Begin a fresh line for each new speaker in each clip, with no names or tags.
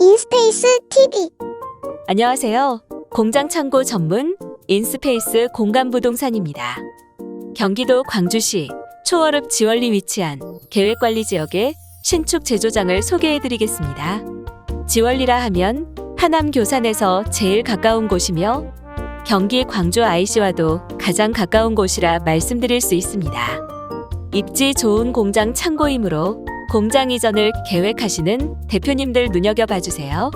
인스페이스 TV
안녕하세요. 공장 창고 전문 인스페이스 공간 부동산입니다. 경기도 광주시 초월읍 지원리 위치한 계획관리 지역의 신축 제조장을 소개해 드리겠습니다. 지원리라 하면 하남 교산에서 제일 가까운 곳이며 경기 광주 IC와도 가장 가까운 곳이라 말씀드릴 수 있습니다. 입지 좋은 공장 창고이므로 공장 이전을 계획하시는 대표님들 눈여겨봐 주세요.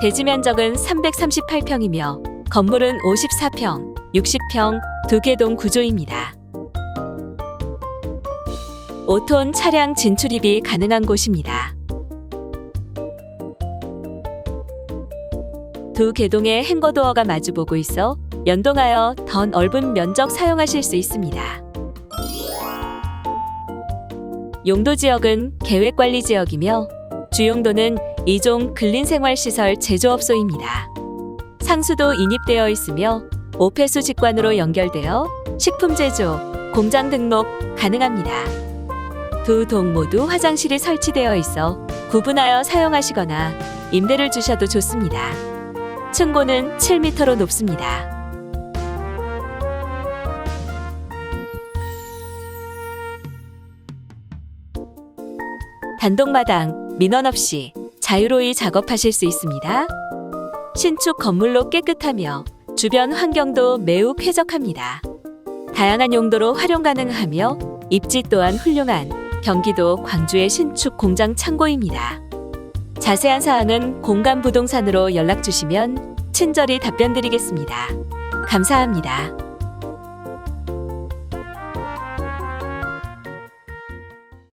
대지 면적은 338평이며 건물은 54평, 60평 두 개동 구조입니다. 5톤 차량 진출입이 가능한 곳입니다. 두 개동의 행거도어가 마주보고 있어 연동하여 더 넓은 면적 사용하실 수 있습니다. 용도 지역은 계획관리 지역이며 주용도는 이종 근린생활시설 제조업소입니다. 상수도 인입되어 있으며 오폐수 직관으로 연결되어 식품 제조, 공장 등록 가능합니다. 두 동 모두 화장실이 설치되어 있어 구분하여 사용하시거나 임대를 주셔도 좋습니다. 층고는 7m로 높습니다. 단독마당, 민원 없이 자유로이 작업하실 수 있습니다. 신축 건물로 깨끗하며 주변 환경도 매우 쾌적합니다. 다양한 용도로 활용 가능하며 입지 또한 훌륭한 경기도 광주의 신축 공장 창고입니다. 자세한 사항은 공간 부동산으로 연락 주시면 친절히 답변 드리겠습니다. 감사합니다.